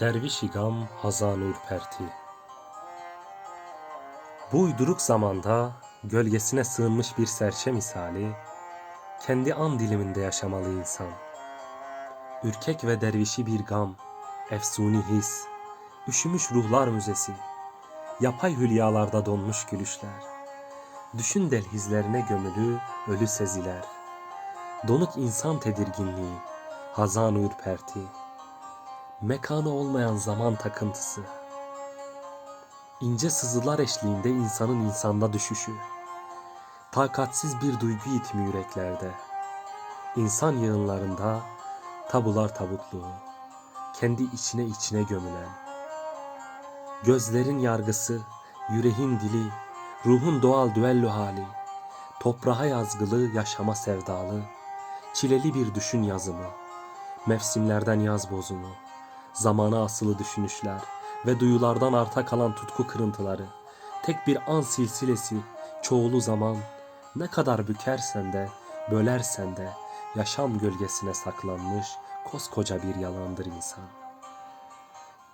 Derviş gam hazan ürperti. Bu uyduruk zamanda gölgesine sığınmış bir serçe misali, kendi an diliminde yaşamalı insan. Ürkek ve dervişi bir gam, efsuni his, üşümüş ruhlar müzesi, yapay hülyalarda donmuş gülüşler, düşün delhizlerine gömülü ölü seziler, donuk insan tedirginliği, hazan ürperti, mekanı olmayan zaman takıntısı, ince sızılar eşliğinde insanın insanda düşüşü, takatsiz bir duygu itimi yüreklerde, insan yığınlarında tabular tabutluğu, kendi içine içine gömülen, gözlerin yargısı, yüreğin dili, ruhun doğal düello hali, toprağa yazgılı yaşama sevdalı, çileli bir düşün yazımı, mevsimlerden yaz bozumu, zamana asılı düşünüşler ve duyulardan arta kalan tutku kırıntıları, tek bir an silsilesi, çoğulu zaman, ne kadar bükersen de, bölersen de, yaşam gölgesine saklanmış koskoca bir yalandır insan.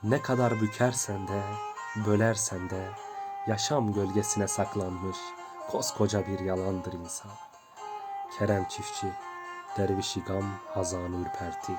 Ne kadar bükersen de, bölersen de, yaşam gölgesine saklanmış koskoca bir yalandır insan. Kerem Çiftçi, Dervişi Gam Hazan Ürperti